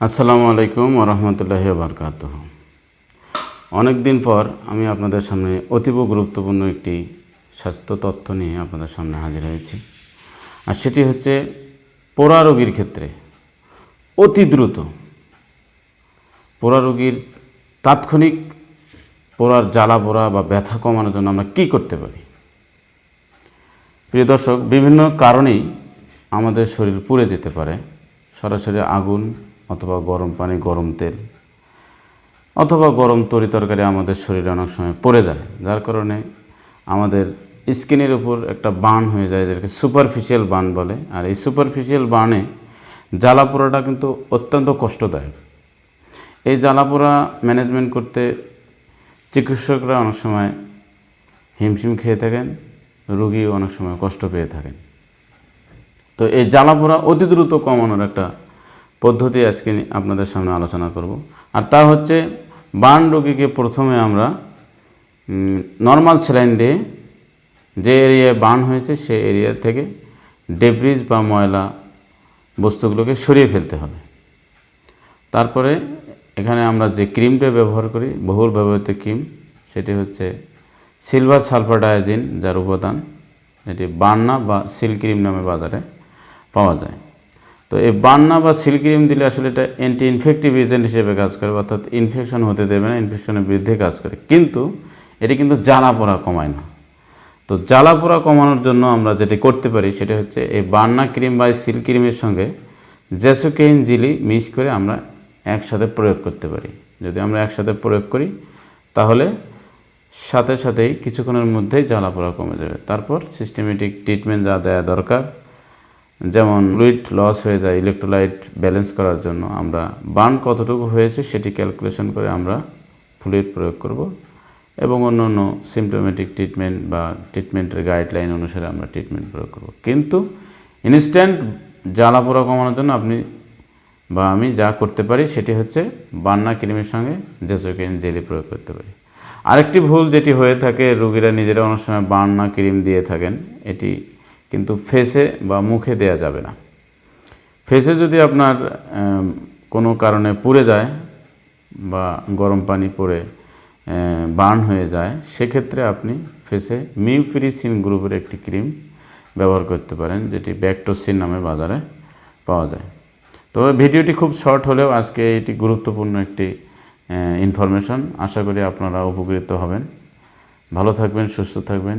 আসসালামু আলাইকুম ওরহমতুল্লাহি বারকাত অনেক দিন পর আমি আপনাদের সামনে অতীব গুরুত্বপূর্ণ একটি স্বাস্থ্য তথ্য নিয়ে আপনাদের সামনে হাজির হয়েছি। আর সেটি হচ্ছে পোড়া রোগীর ক্ষেত্রে অতি দ্রুত পোড়া রোগীর তাৎক্ষণিক পোড়ার জ্বালা পোড়া বা ব্যথা কমানোর জন্য আমরা কী করতে পারি? প্রিয় দর্শক, বিভিন্ন কারণেই আমাদের শরীর পুড়ে যেতে পারে। সরাসরি আগুন অথবা গরম পানি, গরম তেল, অথবা গরম তরি তরকারি আমাদের শরীরে অনেক সময় পড়ে যায়। যার কারণে আমাদের স্কিনের উপর একটা বান হয়ে যায়, যেটাকে সুপারফিশিয়াল বার্ন বলে। আর এই সুপারফিশিয়াল বার্নে জ্বালা পোড়াটা কিন্তু অত্যন্ত কষ্টদায়ক। এই জ্বালা পোড়া ম্যানেজমেন্ট করতে চিকিৎসকরা অনেক সময় হিমশিম খেয়ে থাকেন, রুগীও অনেক সময় কষ্ট পেয়ে থাকেন। তো এই জ্বালা পোড়া অতি দ্রুত কমানোর একটা পদ্ধতি আজকে আপনাদের সামনে আলোচনা করব। আর তা হচ্ছে বার্ন রোগীকে প্রথমে আমরা নর্মাল স্যালাইন দিয়ে যে এরিয়ায় বার্ন হয়েছে সেই এরিয়া থেকে ডেব্রিজ বা ময়লা বস্তুগুলোকে সরিয়ে ফেলতে হবে। তারপরে এখানে আমরা যে ক্রিমটা ব্যবহার করি, বহুল ব্যবহৃত ক্রিম সেটি হচ্ছে সিলভার সালফার ডায়াজিন যার উপাদান, এটি বান্না বা সিল ক্রিম নামে বাজারে পাওয়া যায়। তো এই বান্না বা সিল ক্রিম দিলে আসলে এটা অ্যান্টি ইনফেক্টিভ এজেন্ট হিসেবে কাজ করে, অর্থাৎ ইনফেকশন হতে দেবে না ইনফেকশনের বিরুদ্ধে কাজ করে। কিন্তু এটি কিন্তু জ্বালা পোড়া কমায় না। তো জ্বালা পোড়া কমানোর জন্য আমরা যেটি করতে পারি, সেটা হচ্ছে এই বান্না ক্রিম বা সিল ক্রিমের সঙ্গে জেসোকেইন জিলি মিক্স করে আমরা একসাথে প্রয়োগ করতে পারি। যদি আমরা একসাথে প্রয়োগ করি, তাহলে সাথে সাথেই কিছুক্ষণের মধ্যেই জ্বালা পোড়া কমে যাবে। তারপর সিস্টেমেটিক ট্রিটমেন্ট যা দেওয়া দরকার যেমন ফ্লুইড লস হয়ে যায় ইলেকট্রোলাইট ব্যালেন্স করার জন্য আমরা বার্ন কতটুকু হয়েছে সেটি ক্যালকুলেশন করে আমরা ফ্লুইড প্রয়োগ করব এবং অন্য অন্য সিমটোমেটিক ট্রিটমেন্ট বা ট্রিটমেন্টের গাইডলাইন অনুসারে আমরা ট্রিটমেন্ট প্রয়োগ করব। কিন্তু ইনস্ট্যান্ট জ্বালা পোড়া কমানোর জন্য আপনি বা আমি যা করতে পারি সেটি হচ্ছে বান্না ক্রিমের সঙ্গে জেসোকেন জেলি প্রয়োগ করতে পারি। আরেকটি ভুল যেটি হয়ে থাকে, রোগীরা নিজেরা অনেক সময় বান্না ক্রিম দিয়ে থাকেন, এটি কিন্তু ফেসে বা মুখে দেয়া যাবে না। ফেসে যদি আপনার কোনো কারণে পুড়ে যায় বা গরম পানি পড়ে বার্ন হয়ে যায়, সেক্ষেত্রে আপনি ফেসে মিউপিরিসিন গ্রুপের একটি ক্রিম ব্যবহার করতে পারেন, যেটি ব্যাকটোসিন নামে বাজারে পাওয়া যায়। তবে ভিডিওটি খুব শর্ট হলেও আজকে এটি গুরুত্বপূর্ণ একটি ইনফরমেশন আশা করি আপনারা উপকৃত হবেন। ভালো থাকবেন, সুস্থ থাকবেন।